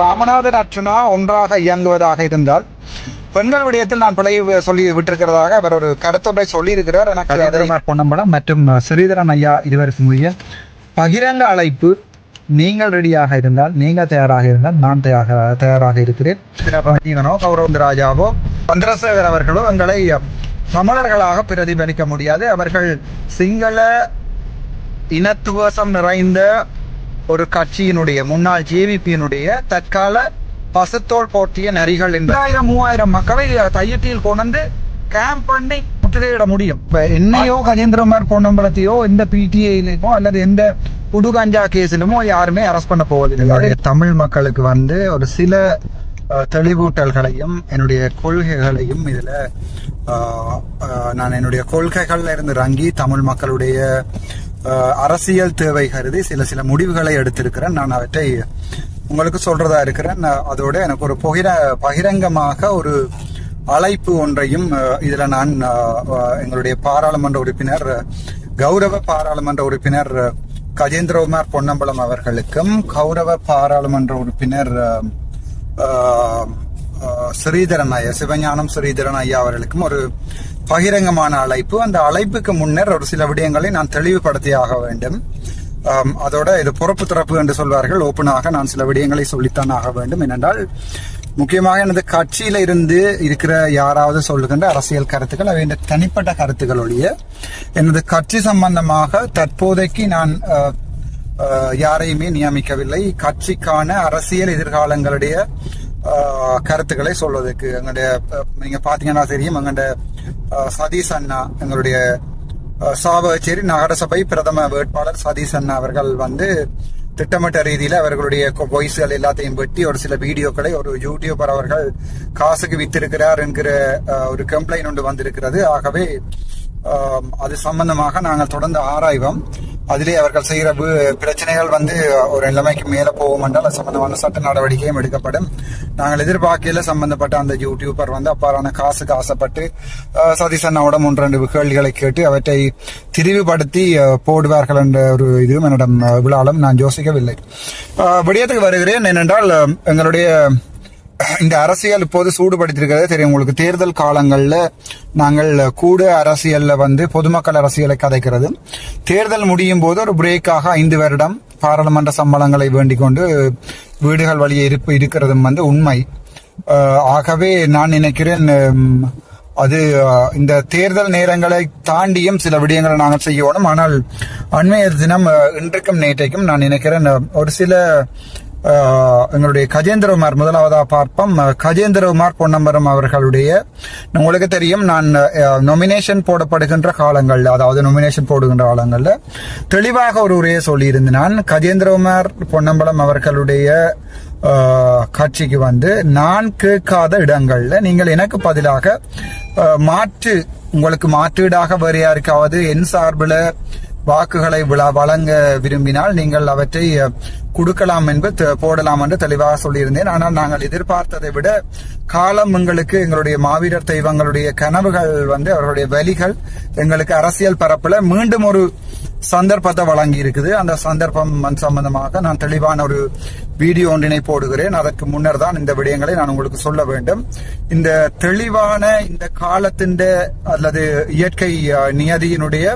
ராமநாதன் அர்ச்சுனா ஒன்றாக இயங்குவதாக இருந்தால் பெண்கள் விடயத்தில் நான் பிழை சொல்லி விட்டிருக்கிறதாக அவர் ஒரு கருத்துரை சொல்லியிருக்கிறார். எனக்கு அதை பொன்னம்பலம் மற்றும் ஸ்ரீதரன் ஐயா இருவருக்கும் உரிய பகிரங்க அழைப்பு நீங்கள் ரெடியாக இருந்தால் நீங்கள் தயாராக இருந்தால் நான் தயாராக தயாராக இருக்கிறேன். ரஜீவனோ கௌரவந்த ராஜாவோ சந்திரசேகர் அவர்களோ எங்களை தமிழர்களாக பிரதிபலிக்க முடியாது. அவர்கள் சிங்கள இனத்துவசம் நிறைந்த ஒரு கட்சியினுடைய முன்னாள் ஜேவிபியினுடைய தற்கால பசுத்தோல் போற்றிய நரிகள் ஆயிரம் மூவாயிரம் மக்களை தையத்தில் கொண்டு கேம்ப் பண்ணி முற்றுகையிட முடியும். இப்ப என்னையோ கஜேந்திரமார் பொன்னம்பலத்தையோ எந்த பிடிஐலையோ அல்லது எந்த புது கஞ்சா கேஸிலுமோ யாருமே அரெஸ்ட் பண்ண போவதில்லை. தமிழ் மக்களுக்கு வந்து ஒரு சில தெளிவூட்டல்களையும் என்னுடைய கொள்கைகளையும் இதுல நான் என்னுடைய கொள்கைகள்ல இருந்து இறங்கி தமிழ் மக்களுடைய அரசியல் தேவை கருதி சில சில முடிவுகளை எடுத்திருக்கிறேன். நான் அவற்றை உங்களுக்கு சொல்றதா இருக்கிறேன். நான் அதோட எனக்கு ஒரு பகிர பகிரங்கமாக ஒரு அழைப்பு ஒன்றையும் இதுல நான் எங்களுடைய பாராளுமன்ற உறுப்பினர் கௌரவ பாராளுமன்ற உறுப்பினர் கஜேந்திரகுமார் பொன்னம்பலம் அவர்களுக்கும் கௌரவ பாராளுமன்ற உறுப்பினர் ஸ்ரீதரன் ஐயா சிவஞானம் ஸ்ரீதரன் ஐயா அவர்களுக்கும் ஒரு பகிரங்கமான அழைப்பு. அந்த அழைப்புக்கு முன்னர் ஒரு சில விடயங்களை நான் தெளிவுபடுத்தியாக வேண்டும். அதோட இது பொறுப்பு திறப்பு என்று சொல்வார்கள். ஓப்பனாக நான் சில விடயங்களை சொல்லித்தான் ஆக வேண்டும். ஏனென்றால் முக்கியமாக எனது கட்சியில இருந்து இருக்கிற யாராவது சொல்லுகின்ற அரசியல் கருத்துக்கள் அவை என்ற தனிப்பட்ட கருத்துக்களுடைய எனது கட்சி சம்பந்தமாக தற்போதைக்கு நான் யாரையுமே நியமிக்கவில்லை. கட்சிக்கான அரசியல் எதிர்காலங்களுடைய கருத்துக்களை சொல்வதற்கு எங்களுடைய நீங்க பாத்தீங்கன்னா தெரியும் எங்களுடைய சதீஷ் அண்ணா எங்களுடைய சாவச்சேரி சாவகச்சேரி நகரசபை பிரதம வேட்பாளர் சதீஷ் அண்ணா அவர்கள் வந்து திட்டமிட்ட ரீதியில அவர்களுடைய வாய்ஸ்கள் எல்லாத்தையும் வெட்டி ஒரு சில வீடியோக்களை ஒரு யூடியூபர் அவர்கள் காசுக்கு வித்திருக்கிறார் என்கிற ஒரு கம்ப்ளைண்ட் ஒன்று வந்திருக்கிறது. ஆகவே அது சம்பந்தமாக நாங்கள் தொடர்ந்து ஆராய்வோம். அதிலே அவர்கள் செய்கிற பிரச்சனைகள் வந்து ஒரு நிலைமைக்கு மேல போகும் என்றால் அது சம்பந்தமான சட்ட நடவடிக்கையும் எடுக்கப்படும். நாங்கள் எதிர்பார்க்கையில சம்பந்தப்பட்ட அந்த யூடியூபர் வந்து அப்பாறான காசுக்கு ஆசைப்பட்டு சதீஷ் அண்ணாவோட மூன்று ரெண்டு கேள்விகளை கேட்டு அவற்றை திரிவுபடுத்தி போடுவார்கள் என்ற ஒரு இதுவும் என்னிடம் விழாலும் நான் யோசிக்கவில்லை. விடயத்துக்கு வருகிறேன் ஏனென்றால் எங்களுடைய இந்த அரசியல் இப்போது சூடுபடுத்திருக்கிறது. தெரியும் உங்களுக்கு தேர்தல் காலங்களில் நாங்கள் கூட அரசியலில் வந்து பொதுமக்கள் அரசியலை கதைக்கிறது. தேர்தல் முடியும் போது ஒரு பிரேக்காக ஐந்து வருடம் பாராளுமன்ற சம்பளங்களை வேண்டிக் கொண்டு வீடுகள் வழியே இருப்பு இருக்கிறதும் வந்து உண்மை. ஆகவே நான் நினைக்கிறேன் அது இந்த தேர்தல் நேரங்களை தாண்டியும் சில விடயங்களை நாங்கள் செய்யணும். ஆனால் அண்மைய தினம் இன்றைக்கும் நேற்றைக்கும் நான் நினைக்கிறேன் ஒரு சில எங்களுடைய கஜேந்திரகுமார் முதலாவதா பார்ப்போம். கஜேந்திரகுமார் பொன்னம்பரம் அவர்களுடைய உங்களுக்கு தெரியும் நான் நொமினேஷன் போடப்படுகின்ற காலங்கள்ல அதாவது நொமினேஷன் போடுகின்ற காலங்கள்ல தெளிவாக ஒரு உரையை சொல்லியிருந்தேன். நான் கஜேந்திரகுமார் பொன்னம்பலம் அவர்களுடைய காட்சிக்கு கட்சிக்கு வந்து நான் கேட்காத இடங்கள்ல நீங்கள் எனக்கு பதிலாக மாற்று உங்களுக்கு மாற்றீடாக வேறு யாருக்காவது என் சார்பில் வாக்குகளை விழா- வழங்க விரும்பினால் நீங்கள் அவற்றை கொடுக்கலாம் என்பது போடலாம் என்று தெளிவாக சொல்லியிருந்தேன். ஆனால் நாங்கள் எதிர்பார்த்ததை விட காலம் எங்களுக்கு எங்களுடைய மாவீரர் தெய்வங்களுடைய கனவுகள் வந்து அவர்களுடைய வலிகள் எங்களுக்கு அரசியல் பரப்புல மீண்டும் ஒரு சந்தர்ப்பத்தை வழங்கி இருக்குது அந்த சந்தர்ப்பம் சம்பந்தமாக நான் தெளிவான ஒரு வீடியோ ஒன்றினை போடுகிறேன். அதற்கு முன்னர் தான் இந்த விடயங்களை நான் உங்களுக்கு சொல்ல வேண்டும். இந்த தெளிவான இந்த காலத்தின் அல்லது இயற்கை நியதியினுடைய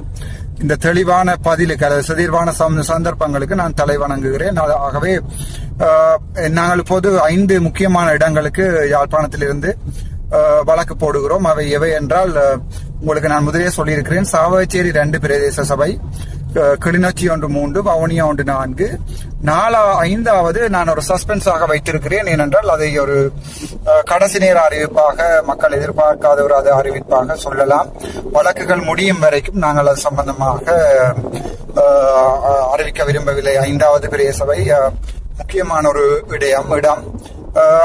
இந்த தெளிவான பதிலுக்கு அல்லது செதிர்வான சந்த- சந்தர்ப்பங்களுக்கு நான் தலை வணங்குகிறேன். ஆகவே நாங்கள் இப்போது ஐந்து முக்கியமான இடங்களுக்கு யாழ்ப்பாணத்திலிருந்து வழக்கு போடுகிறோம். அவை எவை என்றால் உங்களுக்கு நான் முதலே சொல்லியிருக்கிறேன். சாவகச்சேரி ரெண்டு பிரதேச சபை கிளிநொச்சி ஒன்று மூன்று வவுனியா ஒன்று நான்கு. நாலா ஐந்தாவது நான் ஒரு சஸ்பென்ஸாக வைத்திருக்கிறேன் ஏனென்றால் அதை ஒரு கடைசி நேர அறிவிப்பாக மக்கள் எதிர்பார்க்காத ஒரு அது அறிவிப்பாக சொல்லலாம். வழக்குகள் முடியும் வரைக்கும் நாங்கள் அது சம்பந்தமாக அறிவிக்க விரும்பவில்லை. ஐந்தாவது பெரிய சபை முக்கியமான ஒரு இடம். இடம்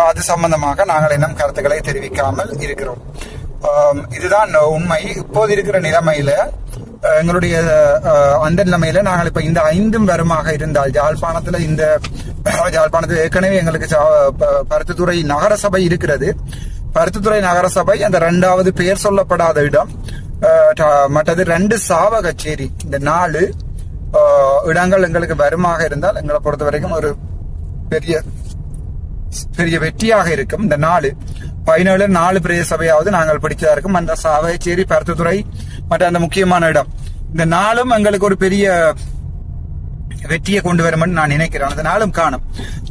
அது சம்பந்தமாக நாங்கள் இன்னும் கருத்துக்களை தெரிவிக்காமல் இருக்கிறோம். இதுதான் உண்மை. இப்போது இருக்கிற நிலைமையில எங்களுடைய அந்த நிலைமையில நாங்கள் இப்ப இந்த ஐந்தும் வருமாக இருந்தால் யாழ்ப்பாணத்துல இந்த யாழ்ப்பாணத்தில் ஏற்கனவே எங்களுக்கு ப- பருத்தித்துறை நகரசபை இருக்கிறது. பருத்தித்துறை நகரசபை அந்த ரெண்டாவது பெயர் சொல்லப்படாத இடம். மற்றது ரெண்டு சாவ கச்சேரி இந்த நாலு இடங்கள் எங்களுக்கு வருமாக இருந்தால் எங்களை பொறுத்த வரைக்கும் ஒரு பெரிய பெரிய வெற்றியாக இருக்கும். இந்த நாலு பதினேழு நாலு பிரதேச சபையாவது நாங்கள் படிச்சதா இருக்கும். அந்த சாவகச்சேரி பருத்தத்துறை மற்றும் அந்த முக்கியமான இடம். இந்த நாளும் எங்களுக்கு ஒரு பெரிய வெற்றியை கொண்டு வரும் நான் நினைக்கிறேன். அந்த நாளும் காணும்.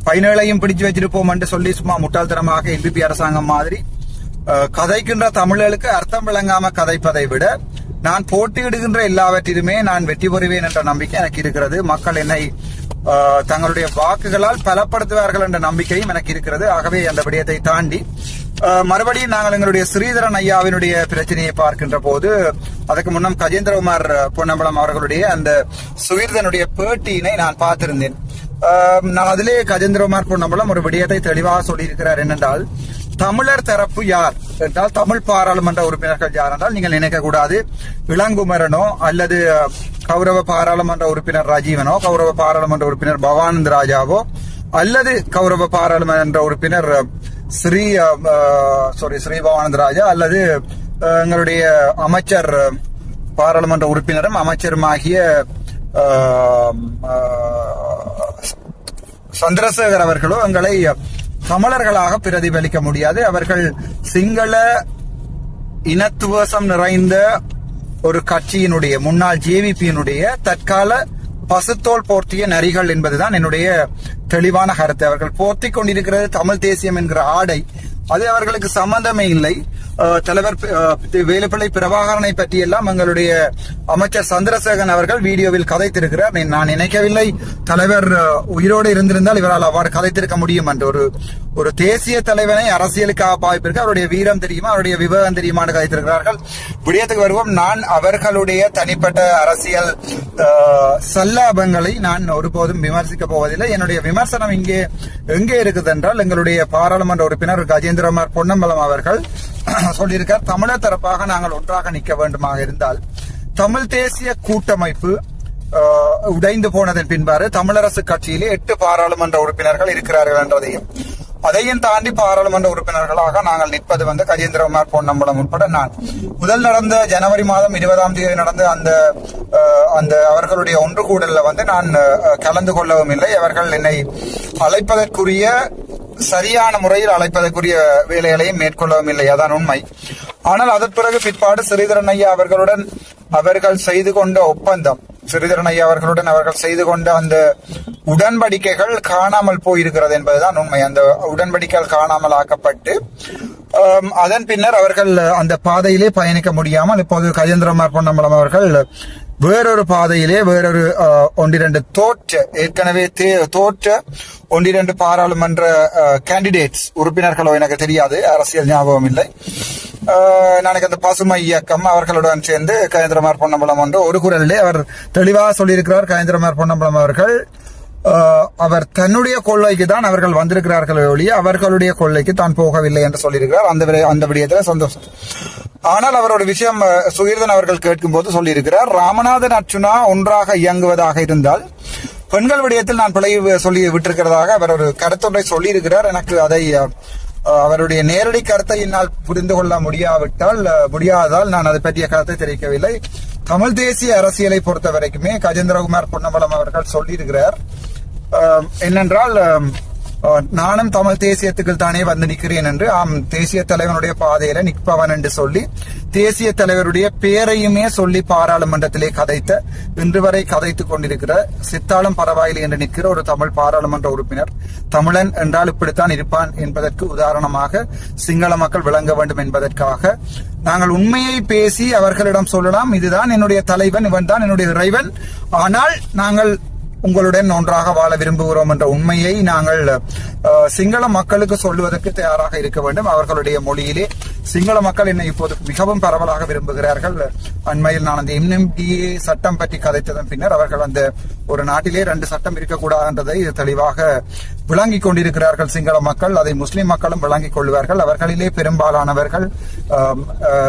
பதினேழையும் பிடிச்சு வச்சிருப்போம் என்று சொல்லி சும்மா முட்டாள்தனமாக எம்பிபி அரசாங்கம் மாதிரி கதைக்கின்ற தமிழர்களுக்கு அர்த்தம் விளங்காம கதைப்பதை விட நான் போட்டியிடுகின்ற எல்லாவற்றிலுமே நான் வெற்றி பெறுவேன் என்ற நம்பிக்கை எனக்கு இருக்கிறது. மக்கள் என்னை தங்களுடைய வாக்குகளால் பலப்படுத்துவார்கள் என்ற நம்பிக்கையும் எனக்கு இருக்கிறது. ஆகவே அந்த விடயத்தை தாண்டி மறுபடியும் நாங்கள் எங்களுடைய ஸ்ரீதரன் ஐயாவினுடைய பிரச்சனையை பார்க்கின்ற போது அதுக்கு முன்னம் கஜேந்திரகுமார் பொன்னம்பலம் அவர்களுடைய அந்த சுகீர்தனுடைய பேட்டியினை நான் பார்த்திருந்தேன். நான் அதிலே கஜேந்திரகுமார் பொன்னம்பலம் ஒரு விடயத்தை தெளிவாக சொல்லியிருக்கிறார் என்னென்றால் தமிழர் தரப்பு யார்? என்றால் தமிழ் பாராளுமன்ற உறுப்பினர்கள் யார் என்றால் நீங்கள் நினைக்கக்கூடாது. இளங்குமரனோ அல்லது கௌரவ பாராளுமன்ற உறுப்பினர் ராஜீவனோ கௌரவ பாராளுமன்ற உறுப்பினர் பவானந்த் ராஜாவோ அல்லது கௌரவ பாராளுமன்ற உறுப்பினர் ஸ்ரீ சாரி ஸ்ரீ அல்லது எங்களுடைய அமைச்சர் பாராளுமன்ற உறுப்பினரும் அமைச்சருமாகிய சந்திரசேகர் அவர்களோ எங்களை தமிழர்களாக பிரதிபலிக்க முடியாது. அவர்கள் சிங்கள இனத்துவசம் நிறைந்த ஒரு கட்சியினுடைய முன்னாள் ஜேவிபியினுடைய தற்கால பசுத்தோல் போர்த்திய நரிகள் என்பதுதான் என்னுடைய தெளிவான கருத்து. அவர்கள் போர்த்திக் கொண்டிருக்கிறது தமிழ் தேசியம் என்கிற ஆடை. அது அவர்களுக்கு சம்பந்தமே இல்லை. தலைவர் வேலுப்பிள்ளை பிரபாகரனை பற்றியெல்லாம் எங்களுடைய அமைச்சர் சந்திரசேகரன் அவர்கள் வீடியோவில் கதைத்திருக்கிறார். நான் நினைக்கவில்லை. தலைவர் உயிரோடு இருந்திருந்தால் இவரால் அவ்வாறு கதைத்திருக்க முடியும் என்று ஒரு ஒரு தேசிய தலைவனை அரசியலுக்காக பாய்ப்பிற்கு அவருடைய வீரம் தெரியுமா? அவருடைய விவேகம் தெரியுமான்னு கதைத்திருக்கிறார்கள். விடயத்துக்கு வருவோம். நான் அவர்களுடைய தனிப்பட்ட அரசியல் சல்லாபங்களை நான் ஒருபோதும் விமர்சிக்க போவதில்லை. என்னுடைய விமர்சனம் இங்கே எங்கே இருக்குது என்றால் எங்களுடைய பாராளுமன்ற உறுப்பினர் கஜேந்திரமார் பொன்னம்பலம் அவர்கள் சொல்லியிருக்கார் தமிழர் தரப்பாக நாங்கள் ஒன்றாக நிற்க வேண்டுமாக இருந்தால் தமிழ் தேசிய கூட்டமைப்பு உடைந்து போனதன் பின்பாறு தமிழரசு கட்சியிலே எட்டு பாராளுமன்ற உறுப்பினர்கள் இருக்கிறார்கள் என்றதையும் அதையும் தாண்டி பாராளுமன்ற உறுப்பினர்களாக நாங்கள் நிற்பது வந்து கஜேந்திரகுமார் பொன்னம்பலம் உட்பட நான். முதல் நடந்த ஜனவரி மாதம் இருபதாம் தேதி நடந்த அந்த அஹ், அந்த அவர்களுடைய ஒன்று கூடல வந்து நான் கலந்து கொள்ளவும் இல்லை. அவர்கள் என்னை அழைப்பதற்குரிய சரியான முறையில் அழைப்பதற்குரிய வேலைகளையும் மேற்கொள்ளவும் இல்லை. அதான் உண்மை. ஆனால் அதன் பிறகு பிற்பாடு ஸ்ரீதரன் ஐயா அவர்களுடன் அவர்கள் செய்து கொண்ட ஒப்பந்தம். சிறிதரன் ஐயா அவர்களுடன் அவர்கள் செய்து கொண்ட அந்த உடன்படிக்கைகள் காணாமல் போயிருக்கிறது என்பதுதான் உண்மை. அந்த உடன்படிக்கைகள் காணாமல் ஆக்கப்பட்டு அதன் பின்னர் அவர்கள் அந்த பாதையிலே பயணிக்க முடியாமல் இப்போது கஜேந்திரமார் பொன்னம்பலம் அவர்கள் வேறொரு பாதையிலே வேறொரு ஒன்றிரண்டு தோற்ற ஏற்கனவே தே- தோற்ற ஒன்றிரண்டு பாராளுமன்ற கேண்டிடேட்ஸ் உறுப்பினர்களோ எனக்கு தெரியாது அரசியல் ஞாபகம் இல்லை நாளைக்கு அந்த பசுமை இயக்கம் அவர்களுடன் சேர்ந்து கயந்திரமார் பொன்னம்பலம் ஒன்று. ஒரு குரலிலே அவர் தெளிவாக சொல்லியிருக்கிறார் கயந்திரமார் பொன்னம்பலம் அவர்கள். அவர் தன்னுடைய கொள்ளைக்கு தான் அவர்கள் வந்திருக்கிறார்கள் ஒழிய அவர்களுடைய கொள்ளைக்கு தான் போகவில்லை என்று சொல்லியிருக்கிறார். அந்த அந்த விடயத்தில் சந்தோஷம். ஆனால் அவரோட விஷயம் சுகீர்தன் அவர்கள் கேட்கும்போது சொல்லியிருக்கிறார் ராமநாதன் அர்ச்சுனா ஒன்றாக இயங்குவதாக இருந்தால் பெண்கள் விடயத்தில் நான் பிழை சொல்லி விட்டிருக்கிறதாக அவர் ஒரு கருத்தொன்றை சொல்லியிருக்கிறார். எனக்கு அதை அவருடைய நேரடி கருத்தை என்னால் புரிந்து கொள்ள முடியாவிட்டால் முடியாததால் நான் அதை பற்றிய கருத்தை தெரிவிக்கவில்லை. தமிழ் தேசிய அரசியலை பொறுத்த வரைக்குமே கஜேந்திரகுமார் பொன்னம்பலம் அவர்கள் சொல்லியிருக்கிறார். என்னென்றால் நானும் தமிழ் தேசியத்துக்கு தானே வந்து நிற்கிறேன் என்று ஆம் தேசிய தலைவனுடைய பாதையில நிற்பவன் என்று சொல்லி தேசிய தலைவருடைய பேரையுமே சொல்லி பாராளுமன்றத்திலே கதைத்த இன்று வரை கதைத்துக் கொண்டிருக்கிற சித்தாளம் பரவாயில்லை என்று நிற்கிற ஒரு தமிழ் பாராளுமன்ற உறுப்பினர் தமிழன் என்றால் இப்படித்தான் இருப்பான் என்பதற்கு உதாரணமாக சிங்கள மக்கள் விளங்க வேண்டும் என்பதற்காக நாங்கள் உண்மையை பேசி அவர்களிடம் சொல்லலாம் இதுதான் என்னுடைய தலைவன் இவன் தான் என்னுடைய இறைவன் ஆனால் நாங்கள் உங்களுடன் ஒன்றாக வாழ விரும்புகிறோம் என்ற உண்மையை நாங்கள் சிங்கள மக்களுக்கு சொல்லுவதற்கு தயாராக இருக்க வேண்டும். அவர்களுடைய மொழியிலே சிங்கள மக்கள் என்னை இப்போது மிகவும் பரவலாக விரும்புகிறார்கள். அண்மையில் நான் அந்த எம்எம்டிஏ சட்டம் பற்றி கதைத்ததன் பின்னர் அவர்கள் அந்த ஒரு நாட்டிலே ரெண்டு சட்டம் இருக்கக்கூடாதுன்றதை தெளிவாக விளங்கிக் கொண்டிருக்கிறார்கள் சிங்கள மக்கள். அதை முஸ்லிம் மக்களும் விளங்கிக் கொள்வார்கள். அவர்களிலே பெரும்பாலானவர்கள்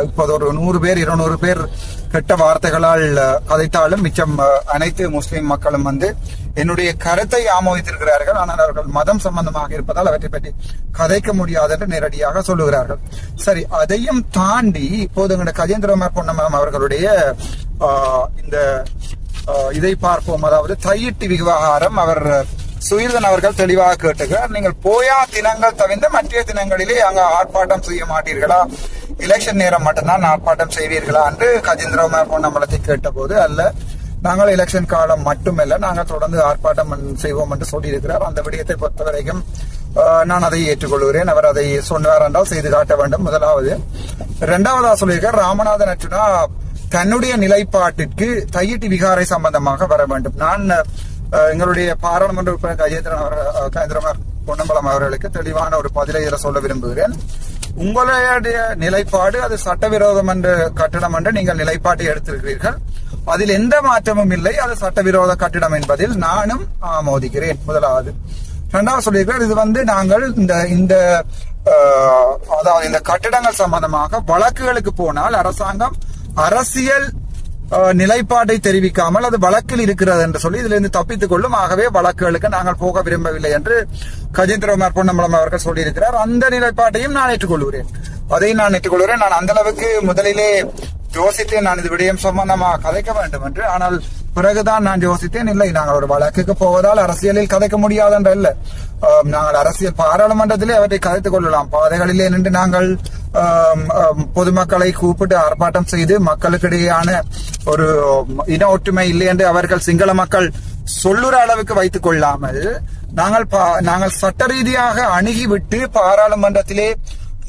இப்போது ஒரு நூறு பேர் இருநூறு பேர் கெட்ட வார்த்தைகளால் கதைத்தாலும் மிச்சம் அனைத்து முஸ்லிம் மக்களும் வந்து என்னுடைய கருத்தை ஆமோதித்திருக்கிறார்கள். ஆனால் அவர்கள் மதம் சம்பந்தமாக இருப்பதால் அவற்றை பற்றி கதைக்க முடியாது என்று நேரடியாக சொல்லுகிறார்கள். சரி அதையும் தாண்டி இப்போது எங்களுடைய கஜேந்திரமார் பொன்னமரம் அவர்களுடைய இந்த இதை பார்ப்போம். அதாவது தையிட்டு விவகாரம் அவர் சுயதன் அவர்கள் தெளிவாக கேட்டுக்கிறார். நீங்கள் போயா தினங்கள் தவிர்த்து மற்ற தினங்களிலே அங்க ஆர்ப்பாட்டம் செய்ய மாட்டீர்களா? எலெக்ஷன் நேரம் மட்டும்தான் ஆர்ப்பாட்டம் செய்வீர்களா? என்று கஜேந்திரகுமார் பொன்னம்பலத்தை கேட்டபோது அல்ல. நாங்கள் எலெக்ஷன் காலம் மட்டுமல்ல நாங்கள் தொடர்ந்து ஆர்ப்பாட்டம் செய்வோம் என்று சொல்லியிருக்கிறார். அந்த விடயத்தை பொறுத்தவரைக்கும் நான் அதை ஏற்றுக்கொள்கிறேன். அவர் அதை சொன்னார் என்றால் செய்து காட்ட வேண்டும். முதலாவது. இரண்டாவதா சொல்லியிருக்கார் ராமநாதன் அர்ச்சுனா தன்னுடைய நிலைப்பாட்டிற்கு தையிட்டி விகாரை சம்பந்தமாக வர வேண்டும். நான் எங்களுடைய பாராளுமன்ற உறுப்பினர் கஜேந்திரன் அவர் கஜேந்திரமார் பொன்னம்பலம் அவர்களுக்கு தெளிவான ஒரு பதிலை இதில் சொல்ல விரும்புகிறேன். உங்களுடைய நிலைப்பாடு அது சட்டவிரோதம் என்று கட்டணம் என்று நீங்கள் நிலைப்பாட்டை எடுத்திருக்கிறீர்கள். அதில் எந்த மாற்றமும் இல்லை. அது சட்டவிரோத கட்டிடம் என்பதில் நானும் ஆமோதிக்கிறேன். முதலாவது. இரண்டாவது சொல்லியிருக்கிறார் இது வந்து நாங்கள் இந்த இந்த அதாவது இந்த கட்டிடங்கள் சம்பந்தமாக வழக்குகளுக்கு போனால் அரசாங்கம் அரசியல் நிலைப்பாட்டை தெரிவிக்காமல் அது வழக்கில் இருக்கிறது என்று சொல்லி இதுல இருந்து தப்பித்துக் கொள்ளும். ஆகவே வழக்குகளுக்கு நாங்கள் போக விரும்பவில்லை என்று கஜேந்திரகுமார் பொன்னம்பலம் அவர்கள் சொல்லியிருக்கிறார். அந்த நிலைப்பாட்டையும் நான் ஏற்றுக்கொள்கிறேன். அதையும் நான் ஏற்றுக்கொள்கிறேன். நான் அந்த அளவுக்கு முதலிலே யோசித்தேன் நான் இது விடயம் சம்பந்தமாக கதைக்க வேண்டும் என்று. ஆனால் பிறகுதான் நான் யோசித்தேன் இல்லை நாங்கள் ஒரு வழக்குக்கு போவதால் அரசியலில் கதைக்க முடியாதென்ற என்று நாங்கள் அரசியல் பாராளுமன்றத்திலே அவற்றை கதைத்துக் கொள்ளலாம். பாதைகளிலே நின்று நாங்கள் பொதுமக்களை கூப்பிட்டு ஆர்ப்பாட்டம் செய்து மக்களுக்கிடையான ஒரு இன ஒற்றுமை இல்லை என்று அவர்கள் சிங்கள மக்கள் சொல்லுற அளவுக்கு வைத்துக் கொள்ளாமல் நாங்கள் பா- நாங்கள் சட்ட ரீதியாக அணுகிவிட்டு பாராளுமன்றத்திலே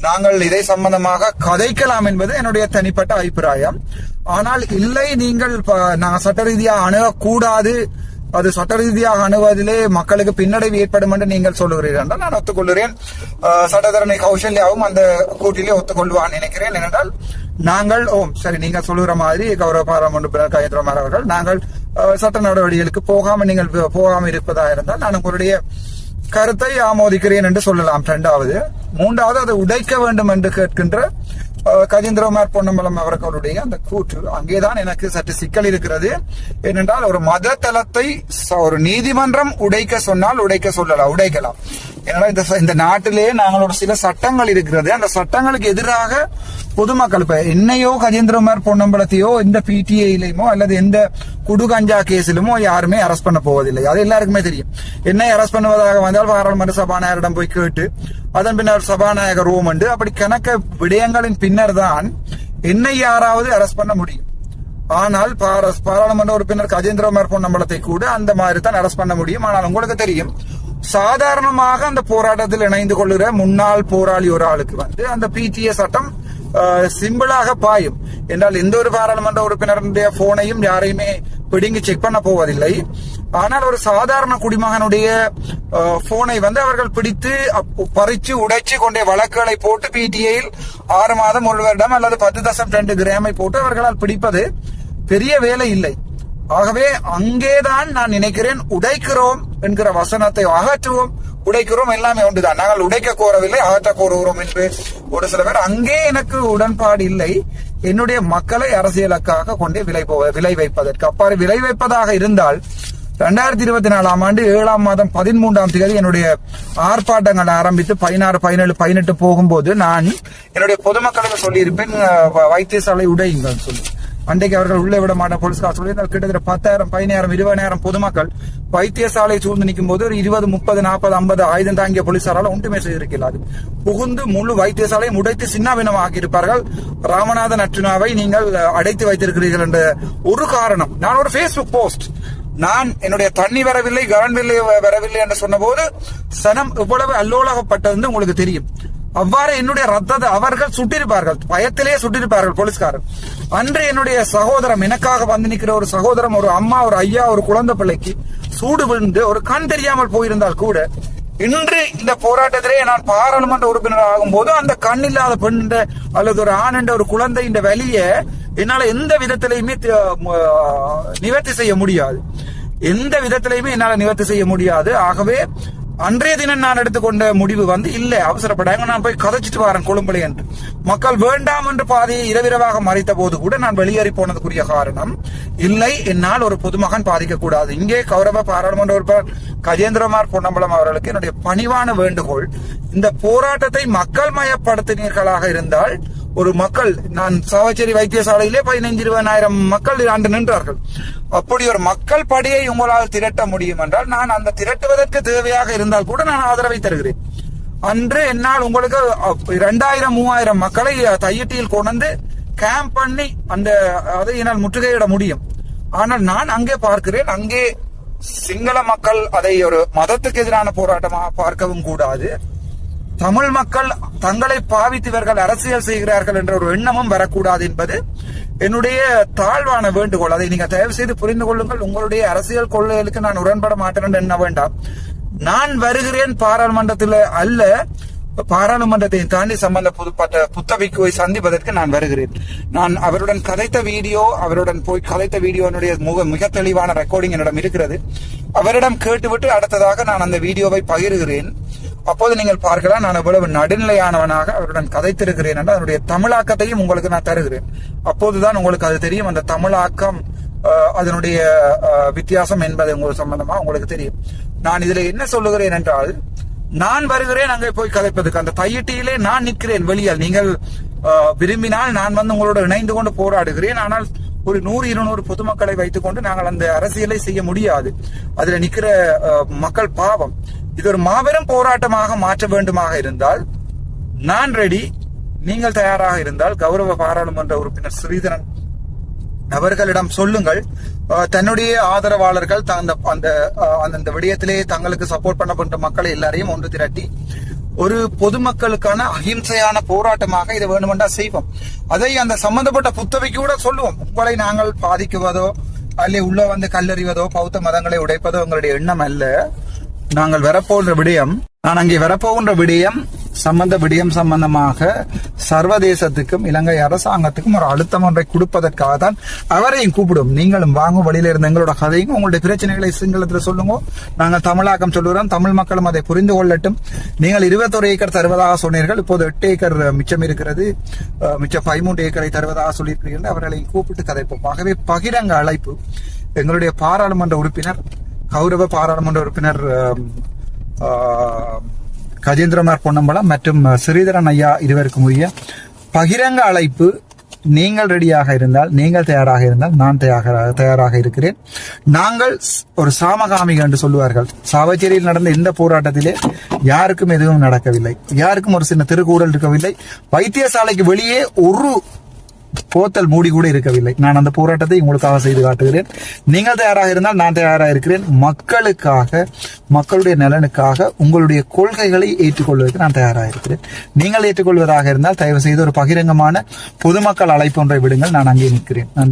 நாங்கள் இதை சம்பந்தமாக கதைக்கலாம் என்பது என்னுடைய தனிப்பட்ட அபிப்பிராயம். ஆனால் இல்லை நீங்கள் நான் நாங்கள் சட்ட ரீதியாக அணுகக்கூடாது. அது சட்ட ரீதியாக அணுவதிலே மக்களுக்கு பின்னடைவு ஏற்படும் என்று நீங்கள் சொல்லுகிறீர்கள் என்றால் நான் ஒத்துக்கொள்கிறேன். சட்டத்தரணி கௌசல்யாவும் அந்த கூட்டிலே ஒத்துக்கொள்வான் நினைக்கிறேன். ஏனென்றால் நாங்கள் ஓம் சரி நீங்க சொல்லுகிற மாதிரி கௌரவ பாராளுமன்ற உறுப்பினர் கஜேந்திரமார் அவர்கள் நாங்கள் சட்ட நடவடிக்கைகளுக்கு போகாமல் நீங்கள் போகாமல் இருப்பதாக இருந்தால் நான் உங்களுடைய கருத்தை ஆமோதிக்கிறேன் என்று சொல்லலாம். இரண்டாவது மூன்றாவது அதை உடைக்க வேண்டும் என்று கேட்கின்ற கஜேந்திரகுமார் பொன்னம்பலம் அவர்களுடைய அந்த கூற்று. அங்கேதான் எனக்கு சற்று சிக்கல் இருக்கிறது. ஏனென்றால் ஒரு மத தளத்தை ச- ஒரு நீதிமன்றம் உடைக்க சொன்னால் உடைக்க சொல்லலாம் உடைக்கலாம். ஏன்னா இந்த நாட்டிலேயே இந்த நாங்கள் ஒரு சில சட்டங்கள் இருக்கிறது. அந்த சட்டங்களுக்கு எதிராக பொதுமக்கள் இப்ப என்னையோ கஜேந்திரகுமார் பொன்னம்பலத்தையோ இந்த பிடிஐலையுமோ அல்லது எந்த குடுகஞ்சா கேஸிலுமோ யாருமே அரெஸ்ட் பண்ண போவதில்லை அது எல்லாருக்குமே தெரியும் என்னை அரெஸ்ட் பண்ணுவதாக வந்தால் பாராளுமன்ற சபாநாயகரிடம் போய் கேட்டு அதன் பின்னர் சபாநாயகர் ரூம் உண்டு அப்படி கணக்க விடயங்களின் பின்னர் தான் என்னை யாராவது அரெஸ்ட் பண்ண முடியும் ஆனால் பாராளுமன்ற உறுப்பினர் கஜேந்திரகுமார் பொன்னம்பலத்தை கூட அந்த மாதிரி தான் அரெஸ்ட் பண்ண முடியும் ஆனால் உங்களுக்கு தெரியும் சாதாரணமாக அந்த போராட்டத்தில் இணைந்து கொள்கிற முன்னாள் போராளி ஒரு ஆளுக்கு வந்து அந்த பிடிஏ சட்டம் சிம்பிளாக பாயும். என்றால் எந்த ஒரு பாராளுமன்ற உறுப்பினருடைய போனையும் யாரையுமே பிடுங்கி செக் பண்ண போவதில்லை. ஆனால் ஒரு சாதாரண குடிமகனுடைய போனை வந்து அவர்கள் பிடித்து அப்- பறிச்சு உடைச்சு கொண்டே வழக்குகளை போட்டு பிடிஐயில் ஆறு மாதம் ஒரு வருடம் அல்லது பத்து தசம் ரெண்டு கிராமை போட்டு அவர்களால் பிடிப்பது பெரிய வேலை இல்லை. ஆகவே அங்கேதான் நான் நினைக்கிறேன் உடைக்கிறோம் என்கிற வசனத்தை அகற்றுவோம். உடைக்கிறோம் எல்லாமே ஒன்றுதான் நாங்கள் உடைக்க கோரவில்லை அகற்ற கோருகிறோம் என்று ஒரு சில பேர் அங்கே எனக்கு உடன்பாடு இல்லை. என்னுடைய மக்களை அரசியலுக்காக கொண்டே விலை விலை வைப்பதற்கு. அப்பாறு விலை வைப்பதாக இருந்தால் ரெண்டாயிரத்தி இருபத்தி நாலாம் ஆண்டு ஏழாம் மாதம் பதிமூன்றாம் தேதி என்னுடைய ஆர்ப்பாட்டங்கள் ஆரம்பித்து பதினாறு பதினேழு பதினெட்டு போகும்போது நான் என்னுடைய பொதுமக்களுக்கு சொல்லியிருப்பேன் வ- வைத்தியசாலை உடையுங்கள் சொல்லி. அன்றைக்கு அவர்கள் உள்ளே விட மாட்ட போலீஸ்கார் சொல்லி கிட்டத்தட்ட பத்தாயிரம் பதினாயிரம் இருபதாயிரம் பொதுமக்கள் வைத்தியசாலை சூழ்ந்து நிற்கும் போது ஒரு இருபது முப்பது நாற்பது ஐம்பது ஆயுதம் தாங்கிய போலீசாரால் ஒன்றுமே செய்திருக்கிறார். புகுந்து முழு வைத்தியசாலையை உடைத்து சின்னாபின்னமாக்கி இருப்பார்கள். ராமநாதன் அர்ச்சுனாவை நீங்கள் அடைத்து வைத்திருக்கிறீர்கள் என்ற ஒரு காரணம். நான் ஒரு ஃபேஸ்புக் போஸ்ட் நான் என்னுடைய தண்ணி வரவில்லை கரண்ட் வரவில்லை என்று சொன்னபோது சனம் இவ்வளவு அல்லோலகப்பட்டது உங்களுக்கு தெரியும். அவ்வாறு என்னுடைய ரத்தத்தை அவர்கள் சுட்டிருப்பார்கள். பயத்திலே சுட்டிருப்பார்கள் போலீஸ்காரர். அன்று என்னுடைய சகோதரம் எனக்காக வந்து நிற்கிற ஒரு சகோதரம் ஒரு அம்மா ஒரு ஐயா ஒரு குழந்தை பிள்ளைக்கு சூடு விழுந்து ஒரு கண் தெரியாமல் போயிருந்தால் கூட இன்று இந்த போராட்டத்திலே நான் பாராளுமன்ற உறுப்பினர் ஆகும்போது அந்த கண் இல்லாத பெண் அல்லது ஒரு ஆண் என்ற ஒரு குழந்தை இந்த வழிய என்னால எந்த விதத்திலையுமே நிவர்த்தி செய்ய முடியாது. எந்த விதத்திலையுமே என்னால நிவர்த்தி செய்ய முடியாது. ஆகவே அன்றைய தினம் நான் எடுத்துக்கொண்ட முடிவு வந்து இல்ல அவசரப்படாங்க நான் போய் கதைச்சிட்டு வரேன் கொழும்புல என்று. மக்கள் வேண்டாம் என்று பாதையை இரவிரவாக மறைத்த போது கூட நான் வெளியேறி போனதுக்குரிய காரணம் இல்லை என்னால் ஒரு பொதுமகன் பாதிக்க கூடாது. இங்கே கௌரவ பாராளுமன்ற உறுப்பினர் கஜேந்திரமார் பொன்னம்பலம் அவர்களுக்கு என்னுடைய பணிவான வேண்டுகோள் இந்த போராட்டத்தை மக்கள் மயப்படுத்தினீர்களாக இருந்தால் ஒரு மக்கள் நான் சாவச்சேரி வைத்தியசாலையிலே பதினைஞ்சு இருபதாயிரம் மக்கள் ஆண்டு நின்றார்கள். அப்படி ஒரு மக்கள் படையை உங்களால் திரட்ட முடியும் என்றால் நான் அந்த திரட்டுவதற்கு தேவையாக இருந்தால் கூட நான் ஆதரவை தருகிறேன். அன்று என்னால் உங்களுக்கு இரண்டாயிரம் மூவாயிரம் மக்களை தையட்டியில் கொண்டு கேம்ப் பண்ணி அந்த அதை என்னால் முற்றுகையிட முடியும். ஆனால் நான் அங்கே பார்க்கிறேன் அங்கே சிங்கள மக்கள் அதை ஒரு மதத்துக்கு எதிரான போராட்டமாக பார்க்கவும் கூடாது. தமிழ் மக்கள் தங்களை பாவித்து இவர்கள் அரசியல் செய்கிறார்கள் என்ற ஒரு எண்ணமும் வரக்கூடாது என்பது என்னுடைய தாழ்வான வேண்டுகோள். அதை நீங்க தயவு செய்து புரிந்து கொள்ளுங்கள். உங்களுடைய அரசியல் கொள்கைகளுக்கு நான் உடன்பட மாட்டேன் என்ன எண்ண வேண்டாம். நான் வருகிறேன் பாராளுமன்றத்தில் அல்ல பாராளுமன்றத்தை தாண்டி சம்பந்தப்பட்ட புத்தவிக்குவை சந்திப்பதற்கு நான் வருகிறேன். நான் அவருடன் கதைத்த வீடியோ அவருடன் போய் கதைத்த வீடியோனுடைய முக மிக தெளிவான ரெக்கார்டிங் என்னிடம் இருக்கிறது. அவரிடம் கேட்டுவிட்டு அடுத்ததாக நான் அந்த வீடியோவை பகிர்கிறேன். அப்போது நீங்கள் பார்க்கலாம் நான் எவ்வளவு நடுநிலையானவனாக அவருடன் கதைத்திருக்கிறேன் என்று அதனுடைய தமிழாக்கத்தையும் உங்களுக்கு நான் தருகிறேன். அப்போதுதான் உங்களுக்கு அது தெரியும். அந்த தமிழாக்கம் அஹ், அதனுடைய அஹ், வித்தியாசம் என்பது உங்களுக்கு சம்பந்தமா உங்களுக்கு தெரியும். நான் இதுல என்ன சொல்லுகிறேன் என்றால் நான் வருகிறேன் அங்கே போய் கதைப்பதுக்கு அந்த தையிட்டியிலே நான் நிற்கிறேன் வெளியால். நீங்கள் அஹ், விரும்பினால் நான் வந்து உங்களோட இணைந்து கொண்டு போராடுகிறேன். ஆனால் ஒரு நூறு இருநூறு பொதுமக்களை வைத்துக்கொண்டு நாங்கள் அந்த அரசியலை செய்ய முடியாது. அதுல நிக்கிற அஹ், மக்கள் பாவம். இது ஒரு மாபெரும் போராட்டமாக மாற்ற வேண்டுமாக இருந்தால் நான் ரெடி நீங்கள் தயாராக இருந்தால் கௌரவ பாராளுமன்ற உறுப்பினர் ஸ்ரீதரன் அவர்களிடம் சொல்லுங்கள். தன்னுடைய ஆதரவாளர்கள் த- அந்த அந்த அஹ், அந்த விடயத்திலே தங்களுக்கு சப்போர்ட் பண்ணப்பட்ட மக்களை எல்லாரையும் ஒன்று திரட்டி ஒரு பொதுமக்களுக்கான அகிம்சையான போராட்டமாக இதை வேணுமென்றா செய்வோம். அதை அந்த சம்பந்தப்பட்ட புத்தகைக்கு கூட சொல்லுவோம். உங்களை நாங்கள் பாதிக்குவதோ அல்ல உள்ள வந்து கல்லறிவதோ பௌத்த மதங்களை உடைப்பதோ உங்களுடைய எண்ணம் அல்ல. நாங்கள் வரப்போகின்ற விடயம் நான் அங்கே வரப்போகின்ற விடயம் சம்பந்த விடயம் சம்பந்தமாக சர்வதேசத்துக்கும் இலங்கை அரசாங்கத்துக்கும் ஒரு அழுத்தம் ஒன்றை கொடுப்பதற்காக தான் அவரையும் கூப்பிடும். நீங்களும் வாங்க வழியில இருந்த எங்களோட கதையும் உங்களுடைய பிரச்சனைகளை சிங்களத்தில் சொல்லுங்க. நாங்கள் தமிழாக்கம் சொல்லுகிறோம் தமிழ் மக்களும் அதை புரிந்து கொள்ளட்டும். நீங்கள் இருபத்தொரு ஏக்கர் தருவதாக சொன்னீர்கள் இப்போது எட்டு ஏக்கர் மிச்சம் இருக்கிறது. மிச்சம் பதிமூன்று ஏக்கரை தருவதாக சொல்லியிருக்கிறீர்கள். அவர்களையும் கூப்பிட்டு கதைப்போம். ஆகவே பகிரங்க அழைப்பு எங்களுடைய பாராளுமன்ற உறுப்பினர் கௌரவ பாராளுமன்ற உறுப்பினர் ஆம், கஜேந்திரமார் பொன்னம்பலம் மற்றும் ஸ்ரீதரன் ஐயா இருவருக்கும் உரிய பகிரங்க அழைப்பு. நீங்கள் ரெடியாக இருந்தால் நீங்கள் தயாராக இருந்தால் நான் தயாராக தயாராக இருக்கிறேன். நாங்கள் ஒரு சாமகாமி என்று சொல்லுவார்கள். சாவச்சேரியில் நடந்த இந்த போராட்டத்திலே யாருக்கும் எதுவும் நடக்கவில்லை. யாருக்கும் ஒரு சின்ன திருக்கூடல் இருக்கவில்லை. வைத்தியசாலைக்கு வெளியே ஒரு போத்தல் மூடி கூட இருக்கவில்லை. நான் அந்த போராட்டத்தை உங்களுக்காக செய்து காட்டுகிறேன். நீங்கள் தயாராக இருந்தால் நான் தயாராக இருக்கிறேன். மக்களுக்காக மக்களுடைய நலனுக்காக உங்களுடைய கொள்கைகளை ஏற்றுக்கொள்வதற்கு நான் தயாராக இருக்கிறேன். நீங்கள் ஏற்றுக்கொள்வதாக இருந்தால் தயவு செய்து ஒரு பகிரங்கமான பொதுமக்கள் அழைப்பு ஒன்றை விடுங்கள். நான் அங்கே நிற்கிறேன். நன்றி